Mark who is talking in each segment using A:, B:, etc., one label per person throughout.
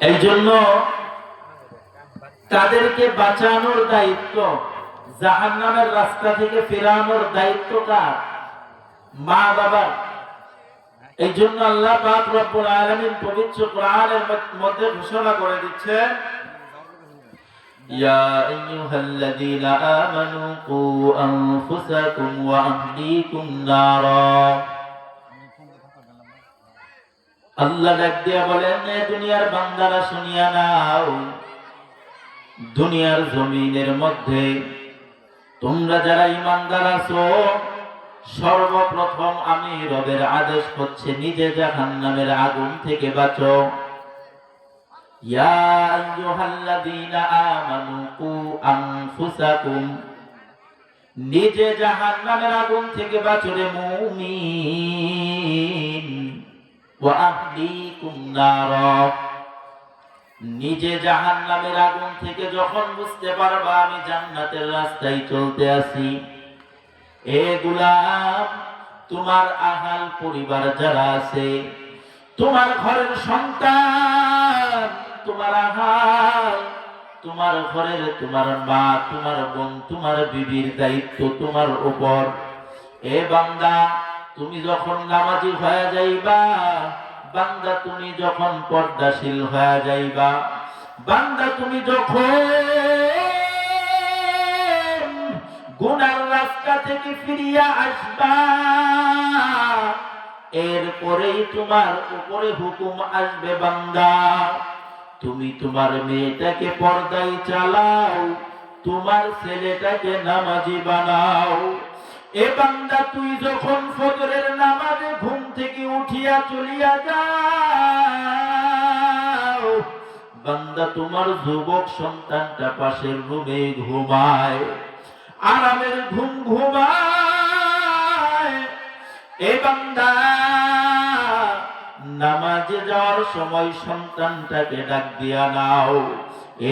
A: এই জন্য তাদেরকে বাঁচানোর দায়িত্ব, জাহান্নামের রাস্তা থেকে ফেরানোর দায়িত্ব কার? মা বাবার। এই জন্য আল্লাহ পাক রব্বুল পবিত্র কোরআনের মধ্যে ঘোষণা করে দিচ্ছে, ইয়া কু আনফুসাকুম ওয়া নারা। আল্লাহ ডাক দিয়া বলেন দুনিয়ার বান্দারা শুনিয়া নাও, দুনিয়ার জমিনের মধ্যে তোমরা যারা ইমানদার আছো, সর্বপ্রথম আমি রবের আদেশ হচ্ছে নিজে জাহান্নামের আগুন থেকে বাঁচো। ইয়া আইয়ুহাল্লাযীনা আমানু কু আনফুসাকুম, নিজে জাহান্নামের আগুন থেকে বাঁচো রে মুমিন। নিজে জাহান্নামের আগুন থেকে যখন বুঝতে পারবা আমি জান্নাতের রাস্তায় চলতে আছি, এ গুলাম, তোমার আহাল পরিবার যারা আছে, তোমার ঘরের সন্তান, তোমার আহাল, তোমার ঘরের তোমার মা, তোমার বোন, তোমার বিবির দায়িত্ব তোমার উপর। এ বান্দা, তুমি যখন নামাজি হয়ে যাইবা বান্দা, তুমি যখন পর্দাশীল হয়ে যাইবা, বান্দা, তুমি যখন গুনার রাস্তা থেকে ফিরিয়া আসবা, এরপরেই তোমার উপরে হুকুম আসবে বান্দা। তুমি তোমার মেয়েটাকে পর্দায় চালাও, তোমার ছেলেটাকে নামাজি বানাও। এ বান্দা, তুই যখন ফজরের ঘুম থেকে উঠিয়া চলিয়া যাও। বান্দা, তোমার যুবক সন্তানটা পাশের রুমে ঘুমায়। আরামের ঘুম ঘুমায়। এ বান্দা, নামাজে যাওয়ার সময় সন্তানটাকে ডাক দিয়া নাও।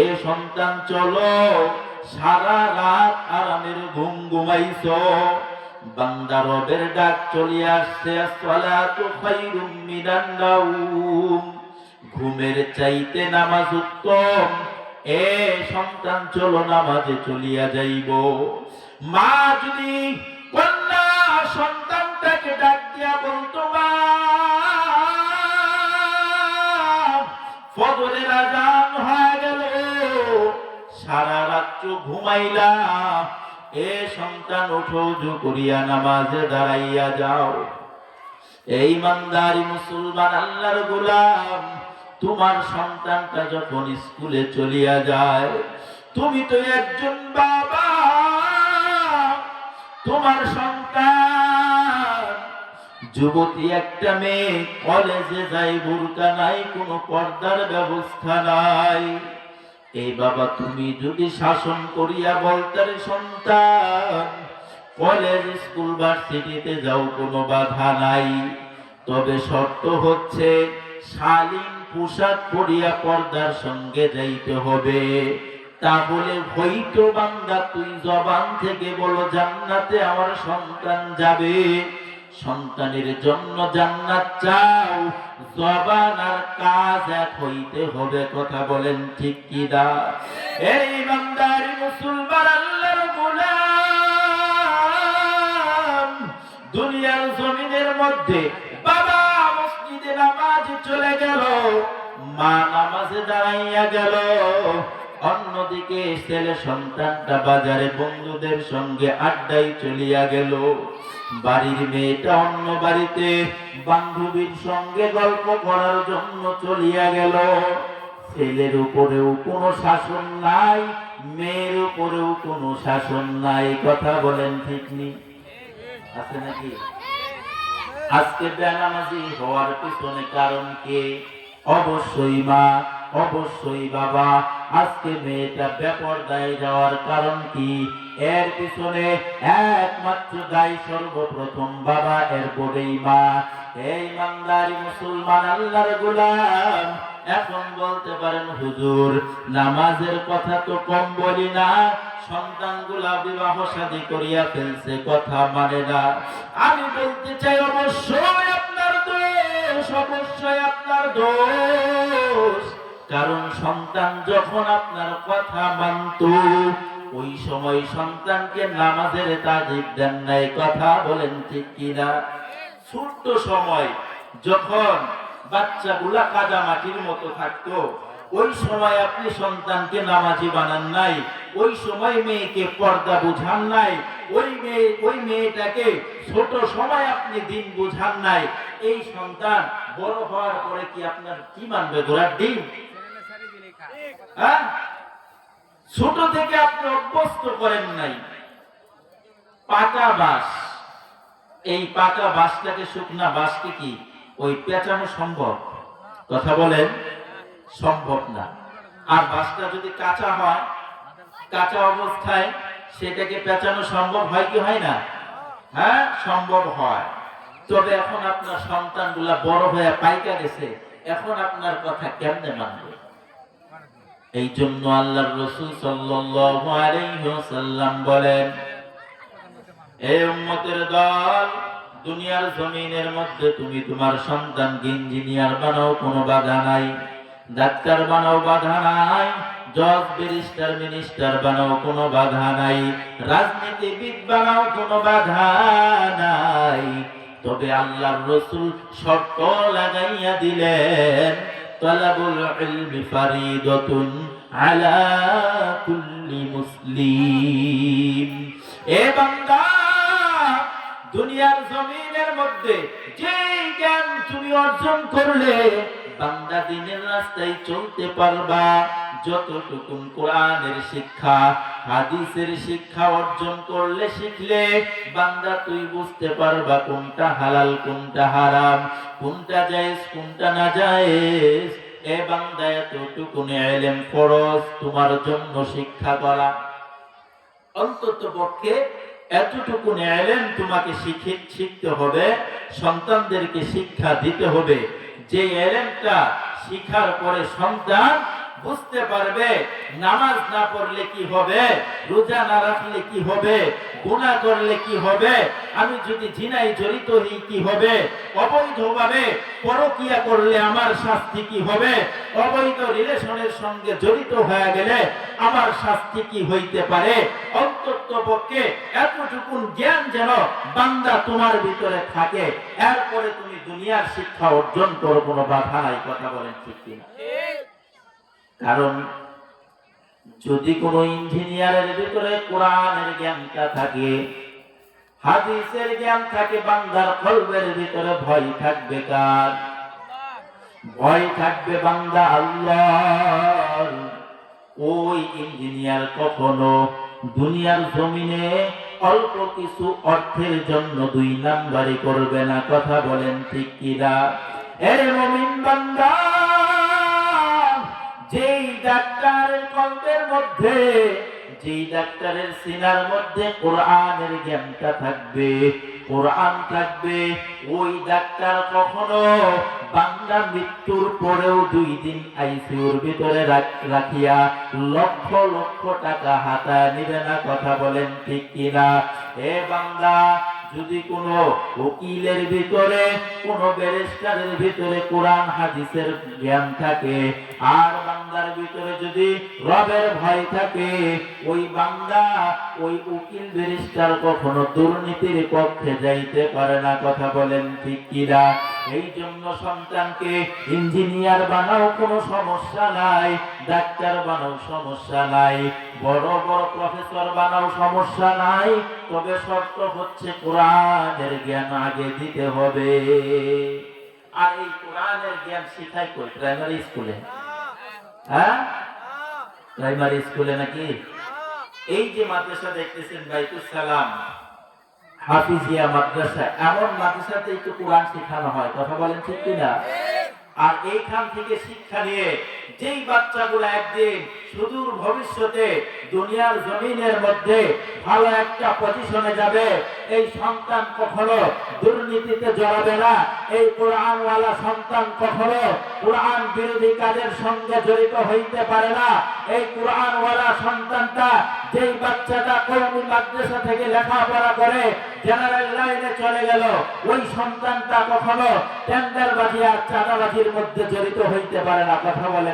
A: এ সন্তান, চলো, সারা রাত আরামের ঘুম ঘুমাইছো। বান্দা রবের ডাক চলিয়ে আসছে আসসালাতু খায়রুম মিনান ঘুমের চাইতে নামাজ উত্তম। এ সন্তান, চলো নামাজে চলিয়া যাইব। মা, যদি কন্যা সন্তানটাকে ডাক দিয়া বলতো, মা, ফজরের আজান হয়ে গেল। সারা রাত্র ঘুমাইলা এ সন্তান উঠো উজু করিয়া নামাজে দাঁড়াইয়া যাও। এই মানদারি মুসলমান আল্লাহর গোলাম, তোমার সন্তানটা যখন স্কুলে চলিয়া যায়, তুমি তো একজন বাবা, তোমার সন্তান। যুবতী একটা মেয়ে, কলেজে যায় বোরকা নাই, কোনো পর্দার ব্যবস্থা নাই। এই বাবা, তুমি যদি শাসন করিয়া বলতারে সন্তান কলেজ স্কুল ভার্সিটিতে যাও, কোনো বাধা নাই। তবে শর্ত হচ্ছে, শালীন পোশাক পরিয়া পর্দার সঙ্গে যাইতে হবে। তাহলে হইতো বান্দা, তুই জবান থেকে বলো, জান্নাতে আমার সন্তান যাবে। সন্তানের জন্য জান্নাত চাও। জবান আর কাজ এক হইতে হবে, কথা বলেন ঠিক কি দা এই বান্দারি মুসলমান আল্লাহর গোলাম। দুনিয়ার জমিনের মধ্যে বাবা মসজিদে নামাজ চলে গেল, মা নামাজে দাঁড়াইয়া গেল। অন্যদিকে ছেলে সন্তানটা বাজারে বন্ধুদের সঙ্গে আড্ডায় চলিয়া গেল। বাড়ির মেয়েটা অন্য বাড়িতে বান্ধবীর সঙ্গে গল্প করার জন্য চলিয়া গেল। ছেলের উপরেও কোনো শাসন নাই, মেয়ের উপরেও কোনো শাসন নাই, কথা বলেন ঠিক নি? আছে নাকি? আজকে বেনামাজি হওয়ার পিছনে কারণ কে? অবশ্যই মা, অবশ্যই বাবা আজকে মেয়েটা বেপরদায় যাওয়ার কারণ কি? এর পিছনে একমাত্র দায়ী সর্বপ্রথম বাবা, এর পরেই মা। এই মান্দারি মুসলমান আল্লাহর গোলাম। এখন বলতে পারেন, হুজুর, নামাজের কথা তো কম বলি না। সন্তানগুলা বিবাহ শাদী করিয়া ফেলছে, কথা মানে না। আমি বলতে চাই, অবশ্যই আপনার দোষ, অবশ্যই আপনার দোষ। কারণ সন্তান যখন আপনার কথা মানত, ওই সময় সন্তানকে নামাজের তাজিব দেন নাই, কথা বলেন ঠিক কিনা? ছোট্ট সময় যখন বাচ্চাগুলা কাদা মাটির মতো থাকতো, ওই সময় আপনি সন্তানকে নামাজি বানান নাই, ওই সময় মেয়েকে পর্দা বুঝান নাই, ওই মেয়ে, ওই মেয়েটাকে ছোট সময় আপনি দিন বুঝান নাই, এই সন্তান বড় হওয়ার পরে কি আপনার কি মানবে ঘোড়ার ডিম হ্যাঁ? ছোট থেকে আপনি অভ্যস্ত করেন নাই। পাকা বাস। এই পাকা বাসটাকে শুকনা বাসকে কি? ওই পেঁচানো সম্ভব? কথা বলেন। সম্ভব না। আর বাসটা যদি কাঁচা হয়, কাঁচা অবস্থায় সেটাকে পেঁচানো সম্ভব হয় কি হয় না? হ্যাঁ সম্ভব হয়। তবে এখন আপনার সন্তানগুলা বড় হয়ে পাইকা গেছে। এখন আপনার কথা কেমনে মানবে? এই জন্য আল্লাহর রসুল ওয়াসাল্লাম বলেন দল, দুনিয়ার জমিনের মধ্যে তুমি তোমার সন্তানকে ইঞ্জিনিয়ার বানাও? কোনো বাধা নাই। ডাক্তার বানাও, বাধা নাই। জজ, ব্যারিস্টার, মিনিস্টার বানাও, কোনো বাধা নাই। রাজনীতিবিদ বানাও, কোনো বাধা নাই। তবে আল্লাহর রসুল শর্ত লাগাইয়া দিলেন তলাবুল ইলমি ফারিদাতুন আলা কুল্লি মুসলিম। এ বান্দা, দুনিয়ার জমিনের মধ্যে যে জ্ঞান তুমি অর্জন করলে, বান্দা দিনের রাস্তায় চলতে পারবা। যতটুকুন কোরআনের শিক্ষা, হাদিসের শিক্ষা অর্জন করলে শিখলে বান্দা তুই বুঝতে পারবা কোনটা হালাল, কোনটা হারাম, কোনটা জায়েজ, কোনটা না জায়েজ। এ বান্দা এতটুকুন এলেম ফরজ, তোমার জন্য শিক্ষা করা। অন্তত পক্ষে এতটুকু এলেন তোমাকে শিখে, শিখতে হবে, সন্তানদেরকে শিক্ষা দিতে হবে। যে এলেনটা শিখার পরে সন্তান বুঝতে পারবে, নামাজ না পড়লে কি হবে, রোজা না রাখলে কি হবে গুণা করলে কি হবে, আমি যদি জিনাই জড়িত হই কি হবে, অবৈধভাবে পরকিয়া করলে আমার শাস্তি কি হবে, অবৈধ রিলেশনের সঙ্গে জড়িত হয়ে গেলে আমার শাস্তি কি হইতে পারে, অন্তত পক্ষে এতটুকুন জ্ঞান যেন বান্দা তোমার ভিতরে থাকে, এরপরে তুমি দুনিয়ার শিক্ষা অর্জন করো, কোনো বাধা নাই, কথা বলেন ঠিক কিনা। কারণ যদি কোনো ইঞ্জিনিয়ারের ভিতরে কোরআনের জ্ঞানটা থাকে, হাদিসের জ্ঞান থাকে, বান্দার কলবের ভিতরে ভয় থাকবে কার? ভয় থাকবে বান্দা আল্লাহ ওই ইঞ্জিনিয়ার কখনো দুনিয়ার জমিনে অল্প কিছু অর্থের জন্য দুই নাম্বারি করবে না। কথা বলেন ঠিক কিনা? এর মমিন বান্দা ডাক্তারের মধ্যে ডাক্তারের সিনার মধ্যে কোরআনের জ্ঞানটা থাকবে, কোরআন থাকবে, ওই ডাক্তার কখনো বান্দা মৃত্যুর পরেও দুই দিন আইসিউর ভিতরে রাখ- রাখিয়া লক্ষ লক্ষ টাকা হাতায় নিবে না, কথা বলেন ঠিক কিনা? এ বান্দা যদি কোনো উকিলের ভিতরে, কোনো ব্যারিস্টারের ভিতরে কোরআন, হাদিসের জ্ঞান থাকে, আর বান্দার ভিতরে যদি রবের ভয় থাকে, ওই বান্দা, ওই উকিল, ব্যারিস্টার কখনো দুর্নীতির পক্ষে যাইতে পারে না, কথা বলেন ঠিক কিনা? এই জন্য সন্তানকে ইঞ্জিনিয়ার বানাও, কোনো সমস্যা নাই। ডাক্তার বানাও, সমস্যা নাই। বড় বড় প্রফেসর বানাও, সমস্যা নাই। তবে শর্ত হচ্ছে কোরআনের জ্ঞান আগে দিতে হবে। আর এই কোরআনের জ্ঞান শিখাই কই? প্রাইমারি স্কুলে হ্যাঁ? প্রাইমারি স্কুলে নাকি? এই যে মাদ্রাসা দেখতেছেন বাইতুল সালাম। হাফিজিয়া মাদ্রাসা এমন মাদ্রাসাতে একটু কোরআন শেখানো হয়, কথা বলেন ঠিক কিনা? আর এইখান থেকে শিক্ষা নিয়ে যেই বাচ্চাগুলো একদিন সুদূর ভবিষ্যতে দুনিয়ার জমিনের মধ্যে ভালো একটা পজিশনে যাবে, এই সন্তান কখনো দুর্নীতিতে জড়াবে না। এই কোরআনওয়ালা সন্তান কখনো কোরআন বিরোধী কাজের সঙ্গে জড়িত হইতে পারে না। এই কোরআনওয়ালা সন্তানটা যেই বাচ্চাটা কৌমি মাদ্রাসা থেকে লেখাপড়া করে জেনারেল লাইনে চলে গেল, ওই সন্তানটা কখনো টেন্ডারবাজি আর চাঁদাবাজির মধ্যে জড়িত হইতে পারে না। কথা বলেন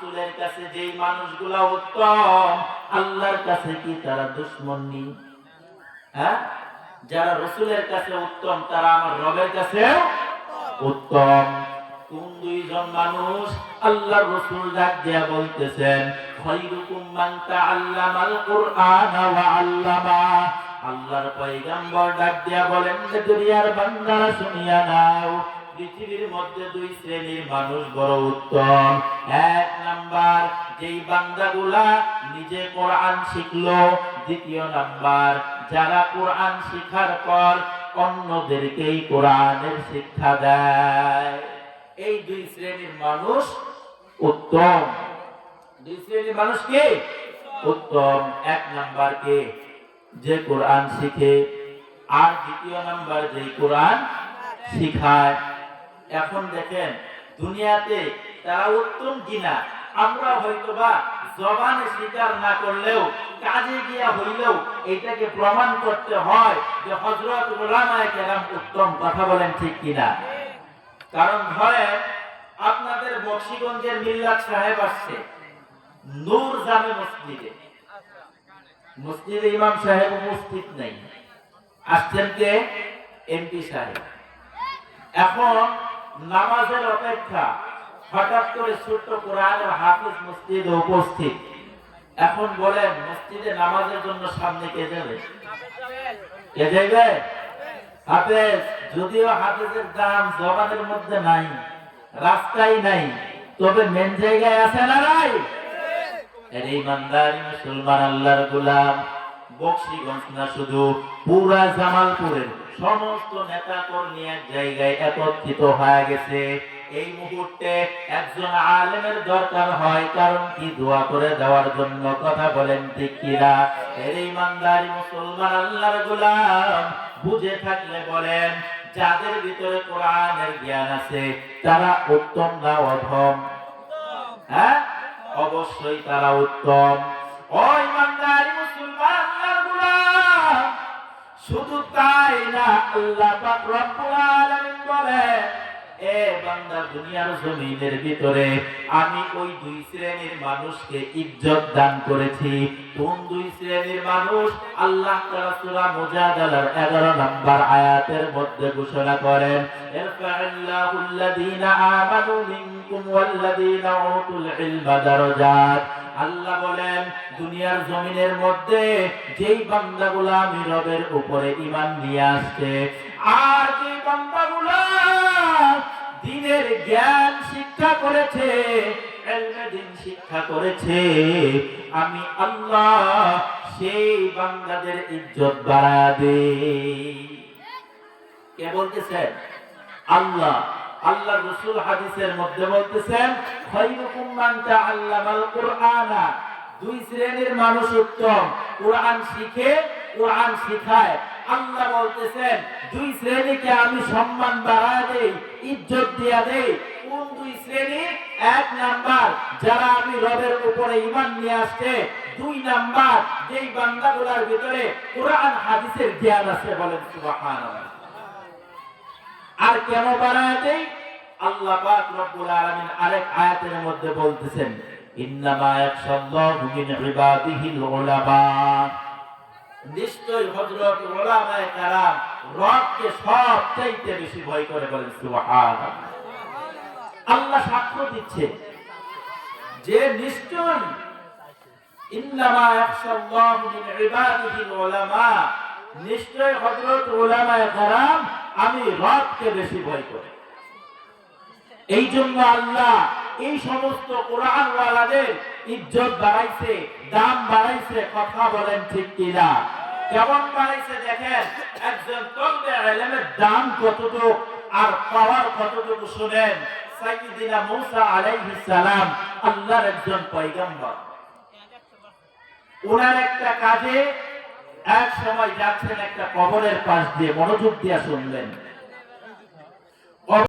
A: রসুলের কাছে যেই মানুষগুলা উত্তম, আল্লাহর কাছে কি তারা দুশ্মন নেই? হ্যাঁ? যারা রসুলের কাছে উত্তম, তারা আমার রবের কাছে উত্তম। কোন দুইজন মানুষ আল্লাহ রসুল ডাক দিয়া বলতেছেন খৈরুকুম মান তাআল্লামাল কুরআন ওয়া আল্লামা। আল্লাহর পয়গম্বর ডাক দিয়া বলেন যে দুনিয়ার বান্দারা শুনিয়া নাও। পৃথিবীর মধ্যে দুই শ্রেণির মানুষ বড় উত্তম। এক নাম্বার, যেই বান্দাগুলা নিজে কোরআন শিখলো। দ্বিতীয় নাম্বার, যারা কোরআন শিখার পর অন্যদেরকেই কোরআনের শিক্ষা দেয়। এই দুই শ্রেণির মানুষ উত্তম। দুই শ্রেণির মানুষ কে? উত্তম। এক নাম্বার কে? যে কোরআন শিখে। আর দ্বিতীয় নাম্বার যে কোরআন শিখায়। এখন দেখেন, দুনিয়াতে তারা উত্তম কিনা, আমরা হয়তোবা জবানে স্বীকার না করলেও, কাজে গিয়া হইলেও এটাকে প্রমাণ করতে হয় যে হজরত ওলামায় উত্তম কথা বলেন ঠিক কিনা। কারণ ধরেন, আপনাদের বক্সিগঞ্জের মিল্লাত সাহেব আসছে, নূর জামে মসজিদে। মসজিদে ইমাম সাহেব উপস্থিত নেই। আসছেন কে? এমপি সাহেব। এখন নামাজের অপেক্ষা হঠাৎ করে ছোট্ট কোরআনের হাফিজ মসজিদে উপস্থিত। এখন বলেন, মসজিদে নামাজের জন্য সামনে কে যাবে? কে যাবে হাফেজ, যদিও হাফেজের দাম জবানের মধ্যে নাই, রাস্তায় নাই, তবে মেন জায়গায় আছে না নাই? ইমানদারি মুসলমান আল্লাহর গোলাম। বক্সিগঞ্জ না, শুধু পুরা জামালপুরের সমস্ত নেতা কর্মী এক জায়গায় একত্রিত হয়ে গেছে। এই মুহূর্তে একজন আলেমের দরকার হয়, কারণ কি দোয়া করে দেওয়ার জন্য কথা বলেন এর ইমানদারি মুসলমান আল্লাহর গোলাম, বুঝে থাকলে বলেন, যাদের ভিতরে কোরআনের জ্ঞান আছে, তারা উত্তম না অধম? হ্যাঁ? অবশ্যই তারা উত্তম। শুধু তাই না, আল্লাহ পাক রব্বুল আলামিন বলে, এ বান্দা, দুনিয়ার জমিনের ভিতরে আমি ওই দুই শ্রেণির মানুষকে ইজ্জত দান করেছি। কোন দুই শ্রেণির মানুষ? আল্লাহ তাআলা সূরা মুজাদালার 11 নম্বর আয়াতের মধ্যে ঘোষণা করেন ইরফা'আল্লাহুল্লাযীনা আমানু মিনকুম ওয়াল্লাযীনা উতুল ইলমা দারাজাত। আল্লাহ বলেন, দুনিয়ার জমিনের মধ্যে যেই বান্দাগুলা আমি রবের উপরে ঈমান নিয়ে আসছে, আর যে বান্দাগুলা দিনের জ্ঞান শিক্ষা করেছে শিক্ষা করেছে, আমি আল্লাহ সেই বান্দাদের ইজ্জত বাড়া দে কে বলতেছেন আল্লাহ। আল্লাহ রসুল হাদিসের মধ্যে বলতেছেন মান তাআল্লামাল কুরআনা। দুই শ্রেণির মানুষ উত্তম। শিখে শিখায়। আল্লাহ বলতেছেন, দুই শ্রেণীকে আমি সম্মান বাড়ায় দেই, ইজ্জত দিয়া দেই। কোন দুই শ্রেণি? এক নাম্বার, যারা আমি রবের উপরে ঈমান নিয়ে আসছে। দুই নাম্বার, যেই বান্দাগুলোর ভিতরে কোরআন, হাদিসের জ্ঞান আছে বলেন আর কেন বাড়ায় দেই আল্লাহ পাক রব্বুল আলামিন আরেক আয়াতের মধ্যে বলতেছেন, ইন্নামা ইয়াখশাল্লাহু মিন ইবাদিহিল উলামা। নিশ্চয় হযরত উলামায়ে কেরাম রবকে সবচাইতে বেশি ভয় করে বলেন, সুবহানাল্লাহ। আল্লাহ সাক্ষ্য দিচ্ছে যে নিশ্চয় ইন্নামা ইয়াখশাল্লাহু মিন ইবাদিহিল উলামা। নিশ্চয় হযরত উলামায়ে কেরাম আমি রবকে বেশি ভয় করি। এই জন্য আল্লাহ এই সমস্ত কোরআন ওয়ালাদের ইজ্জত বাড়াইছে, দাম বাড়াইছে, কথা বলেন ঠিক কিনা? কেমন বাড়াইছে দেখেন, একজন এলেমের দাম কতটুকু আর পাওয়ার কতটুকু শুনেন? সাইয়্যিদিনা মূসা আলাইহিস সালাম আল্লাহর একজন পয়গম্বর। ওনার একটা কাজে এক সময় যাচ্ছেন একটা কবরের পাশ দিয়ে মনোযোগ দিয়ে শুনলেন।